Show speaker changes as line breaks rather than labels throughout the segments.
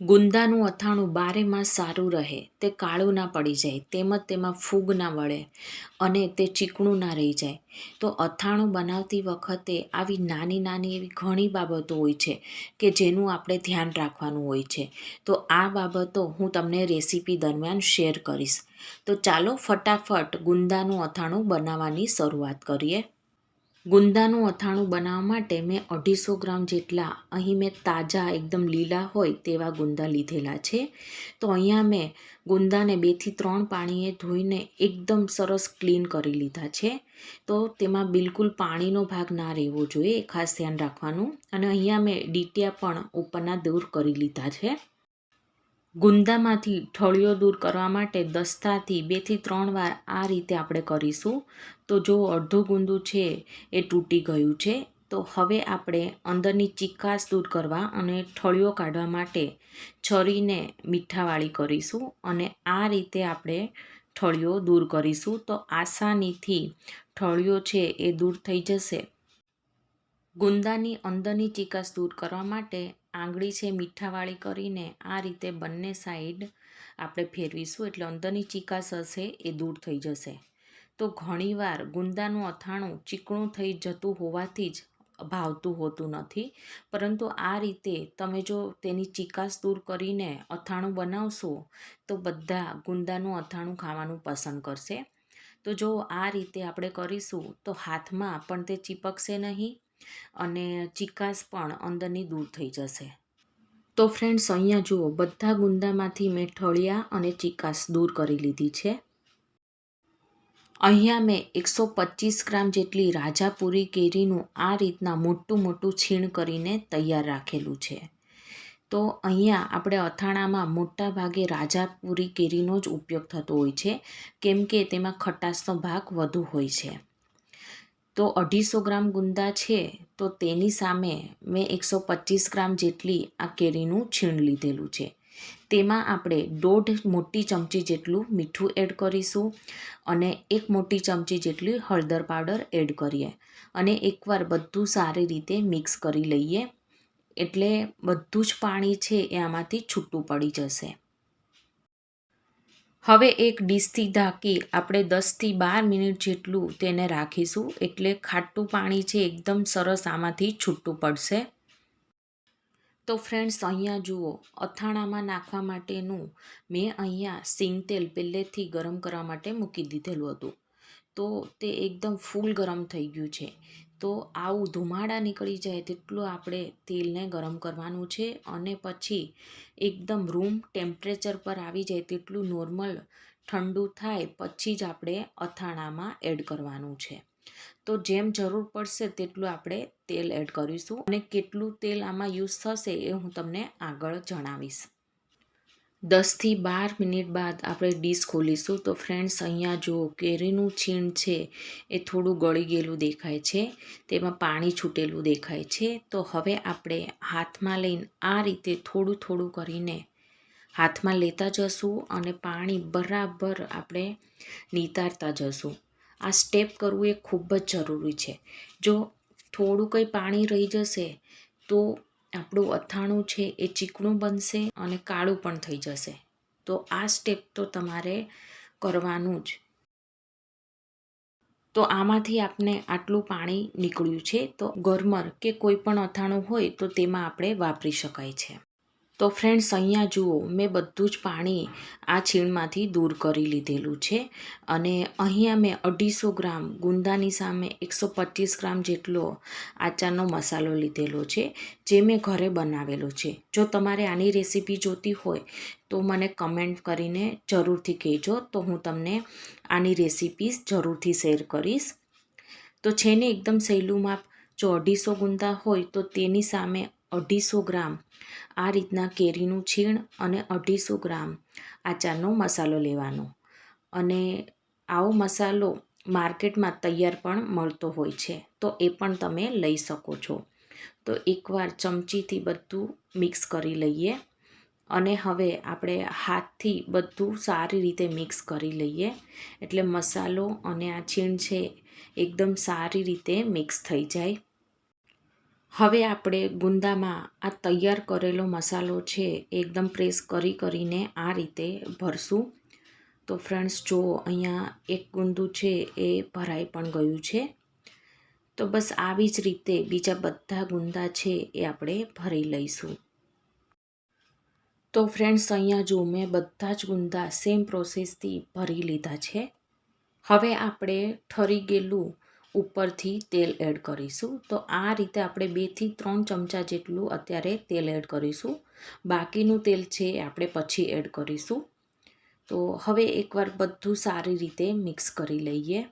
ગુંદાનું અથાણું બારેમાં સારું રહે, તે કાળું ના પડી જાય તેમજ તેમાં ફૂગ ના વળે અને તે ચીકણું ના રહી જાય. તો અથાણું બનાવતી વખતે આવી નાની નાની એવી ઘણી બાબતો હોય છે કે જેનું આપણે ધ્યાન રાખવાનું હોય છે. તો આ બાબતો હું તમને રેસીપી દરમિયાન શેર કરીશ. તો ચાલો ફટાફટ ગુંદાનું અથાણું બનાવવાની શરૂઆત કરીએ. ગુંદાનું અથાણું બનાવવા માટે મેં અઢીસો ગ્રામ જેટલા, અહીં મેં તાજા એકદમ લીલા હોય તેવા ગુંદા લીધેલા છે. તો અહીંયા મેં ગુંદાને બેથી ત્રણ પાણીએ ધોઈને એકદમ સરસ ક્લીન કરી લીધા છે. તો તેમાં બિલકુલ પાણીનો ભાગ ના રહેવો જોઈએ ખાસ ધ્યાન રાખવાનું. અને અહીંયા મેં ડીટિયા પણ ઉપરના દૂર કરી લીધા છે. ગુંદામાંથી ઠળિયો દૂર કરવા માટે દસ્તાથી બેથી ત્રણ વાર આ રીતે આપણે કરીશું. તો જો અડધું ગુંદું છે, એ તૂટી ગયું છે, તો હવે આપણે અંદરની ચીકાશ દૂર કરવા અને ઠળિયો કાઢવા માટે છરીને મીઠાવાળી કરીશું અને આ રીતે આપણે ઠળિયો દૂર કરીશું. તો આસાનીથી ઠળિયો છે, એ દૂર થઈ જશે. ગુંદાની અંદરની ચીકાશ દૂર કરવા માટે આંગળી છે, મીઠાવાળી કરીને આ રીતે બંને સાઈડ આપણે ફેરવીશું એટલે અંદરની ચીકાશ હશે, એ દૂર થઈ જશે. તો ઘણીવાર ગુંદાનું અથાણું ચીકણું થઈ જતું હોવાથી જ ભાવતું હોતું નથી. પરંતુ આ રીતે તમે જો તેની ચીકાશ દૂર કરીને અથાણું બનાવશો, તો બધા ગુંદાનું અથાણું ખાવાનું પસંદ કરશે. તો જો આ રીતે આપણે કરીશું, તો હાથમાં પણ તે ચીપકશે નહીં. અને ચિકાસ પણ અંદરની દૂર થઈ જશે. તો ફ્રેન્ડ્સ અહીંયા જુઓ, બધા ગુંદામાંથી મેં ઠળિયા અને ચિકાસ દૂર કરી લીધી છે. અહીંયા મેં એકસો પચીસ ગ્રામ જેટલી રાજાપુરી કેરીનું આ રીતના મોટું મોટું છીણ કરીને તૈયાર રાખેલું છે. તો અહીંયા આપણે અથાણામાં મોટા ભાગે રાજાપુરી કેરીનો જ ઉપયોગ થતો હોય છે, કેમ કે તેમાં ખટાશનો ભાગ વધુ હોય છે. તો અઢીસો ગ્રામ ગુંદા છે, તો તેની સામે મેં એકસો પચીસ ગ્રામ જેટલી આ કેરીનું છીણ લીધેલું છે. તેમાં આપણે દોઢ મોટી ચમચી જેટલું મીઠું એડ કરીશું અને એક મોટી ચમચી જેટલી હળદર પાવડર એડ કરીએ અને એકવાર બધું સારી રીતે મિક્સ કરી લઈએ એટલે બધું જ પાણી છે એ આમાંથી છૂટું પડી જશે. હવે એક ડીશથી ઢાંકી આપણે દસથી બાર મિનિટ જેટલું તેને રાખીશું. એટલે ખાટું પાણી છે એકદમ સરસ આમાંથી છૂટું પડશે. તો ફ્રેન્ડ્સ, અહીંયા જુઓ, અથાણામાં નાખવા માટેનું મેં અહીંયા સિંગ તેલ પહેલેથી ગરમ કરવા માટે મૂકી દીધેલું હતું. તો તે એકદમ ફૂલ ગરમ થઈ ગયું છે. તો આવું ધુમાડા નીકળી જાય તેટલું આપણે તેલને ગરમ કરવાનું છે અને પછી એકદમ રૂમ ટેમ્પરેચર પર આવી જાય તેટલું નોર્મલ ઠંડુ થાય પછી જ આપણે અથાણામાં એડ કરવાનું છે. તો જેમ જરૂર પડશે તેટલું આપણે તેલ એડ કરીશું અને કેટલું તેલ આમાં યુઝ થશે એ હું તમને આગળ જણાવીશ. દસથી બાર મિનિટ બાદ આપણે ડીશ ખોલીશું. તો ફ્રેન્ડ્સ અહીંયા જુઓ, કેરીનું છીણ છે, એ થોડું ગળી ગયેલું દેખાય છે, તેમાં પાણી છૂટેલું દેખાય છે. તો હવે આપણે હાથમાં લઈને આ રીતે થોડું થોડું કરીને હાથમાં લેતા જશું અને પાણી બરાબર આપણે નિતારતા જશું. આ સ્ટેપ કરવું એ ખૂબ જ જરૂરી છે. જો થોડું કંઈ પાણી રહી જશે, તો આપણું અથાણું છે એ ચીકણું બનશે અને કાળું પણ થઈ જશે. તો આ સ્ટેપ તો તમારે કરવાનું જ. તો આમાંથી આપણે આટલું પાણી નીકળ્યું છે. તો ગરમર કે કોઈ પણ અથાણું હોય તો તેમાં આપણે વાપરી શકાય છે. તો ફ્રેન્ડ્સ અહીંયા જુઓ, મેં બધું જ પાણી આ છીણમાંથી દૂર કરી લીધેલું છે અને અહીંયા મેં અઢીસો ગ્રામ, ગુંદાની સામે એકસો પચીસ ગ્રામ જેટલો આચારનો મસાલો લીધેલો છે, જે મેં ઘરે બનાવેલો છે. જો તમારે આની રેસીપી જોતી હોય, તો મને કમેન્ટ કરીને જરૂરથી કહેજો, તો હું તમને આની રેસીપીસ જરૂરથી શેર કરીશ. તો છે ને, એકદમ સહેલું માપ, જો અઢીસો ગુંદા હોય, તો તેની સામે અઢીસો ગ્રામ. આ રીતના કેરીનું છીણ અને અઢીસો ગ્રામ આચારનો મસાલો લેવાનો. અને આવો મસાલો માર્કેટમાં તૈયાર પણ મળતો હોય છે, તો એ પણ તમે લઈ શકો છો. તો એકવાર ચમચીથી બધું મિક્સ કરી લઈએ અને હવે આપણે હાથથી બધું સારી રીતે મિક્સ કરી લઈએ. એટલે મસાલો અને આ છીણ છે, એકદમ સારી રીતે મિક્સ થઈ જાય. હવે આપણે ગુંદામાં આ તૈયાર કરેલો મસાલો છે એકદમ પ્રેસ કરી કરીને આ રીતે ભરશું. તો ફ્રેન્ડ્સ, જો અહીંયા એક ગુંદું છે એ ભરાઈ પણ ગયું છે. તો બસ આવી જ રીતે બીજા બધા ગુંદા છે એ આપણે ભરી લઈશું. તો ફ્રેન્ડ્સ, અહીંયા જો મેં બધા જ ગુંદા સેમ પ્રોસેસથી ભરી લીધા છે. હવે આપણે ઠરી ગયેલું ઉપરથી તેલ એડ કરીશું. તો આ રીતે આપણે બેથી ત્રણ ચમચા જેટલું અત્યારે તેલ એડ કરીશું. બાકીનું તેલ છે આપણે પછી એડ કરીશું. તો હવે એકવાર બધું સારી રીતે મિક્સ કરી લઈએ.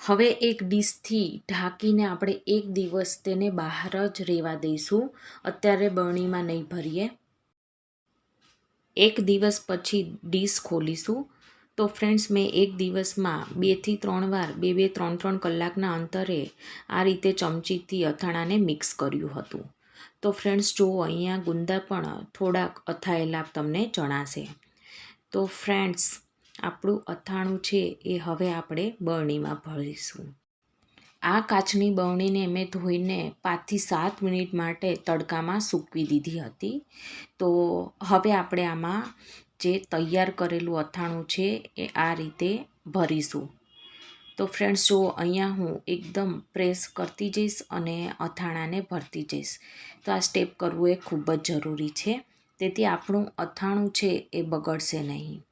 હવે એક ડીશથી ઢાંકીને આપણે એક દિવસ તેને બહાર જ રહેવા દઈશું. અત્યારે બરણીમાં નહીં ભરીએ. એક દિવસ પછી ડીશ ખોલીશું. તો ફ્રેન્ડ્સ, મેં એક દિવસમાં બેથી ત્રણ વાર, બે બે, ત્રણ ત્રણ કલાકના અંતરે આ રીતે ચમચીથી અથાણાને મિક્સ કર્યું હતું. તો ફ્રેન્ડ્સ, જુઓ, અહીંયા ગુંદા પણ થોડાક અથાયેલા તમને જણાશે. તો ફ્રેન્ડ્સ, આપણું અથાણું છે એ હવે આપણે બરણીમાં ભરીશું. આ કાચની બરણીને મેં ધોઈને પાંચથી સાત મિનિટ માટે તડકામાં સૂકવી દીધી હતી. તો હવે આપણે આમાં જે તૈયાર કરેલું અથાણું છે એ આ રીતે ભરીશું. તો ફ્રેન્ડ્સ જો અહીંયા હું એકદમ પ્રેસ કરતી જઈશ અને અથાણાને ભરતી જઈશ. તો આ સ્ટેપ કરવું એ ખૂબ જ જરૂરી છે. તેથી આપણું અથાણું છે એ બગડશે નહીં.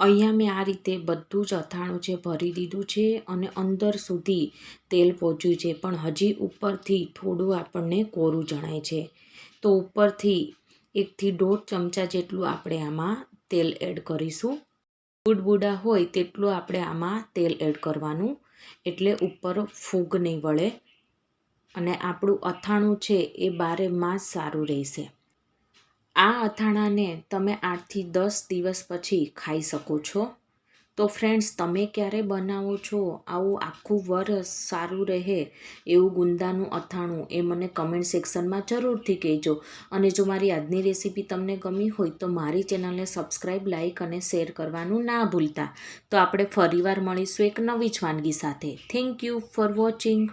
અહીંયા મેં આ રીતે બધું જ અથાણું છે ભરી દીધું છે અને અંદર સુધી તેલ પહોંચ્યું છે. પણ હજી ઉપરથી થોડું આપણને કોરું જણાય છે. તો ઉપરથી એકથી દોઢ ચમચા જેટલું આપણે આમાં તેલ એડ કરીશું. બુડબુડા હોય તેટલું આપણે આમાં તેલ એડ કરવાનું. એટલે ઉપર ફૂગ નહીં વળે અને આપણું અથાણું છે એ બારે માસ સારું રહેશે. આ અથાણાને તમે આઠથી દસ દિવસ પછી ખાઈ શકો છો. તો ફ્રેન્ડ્સ તમે ક્યારે બનાવો છો? આવું આખું વરસ સારું રહે એવું ગુંદાનું અથાણું એ મને કમેન્ટ સેક્શનમાં જરૂરથી કહેજો. અને જો મારી આજની રેસીપી તમને ગમી હોય તો મારી ચેનલને સબસ્ક્રાઈબ લાઇક અને શેર કરવાનું ના ભૂલતા. તો આપણે ફરીવાર મળીશું એક નવી જ વાનગી સાથે. Thank you for watching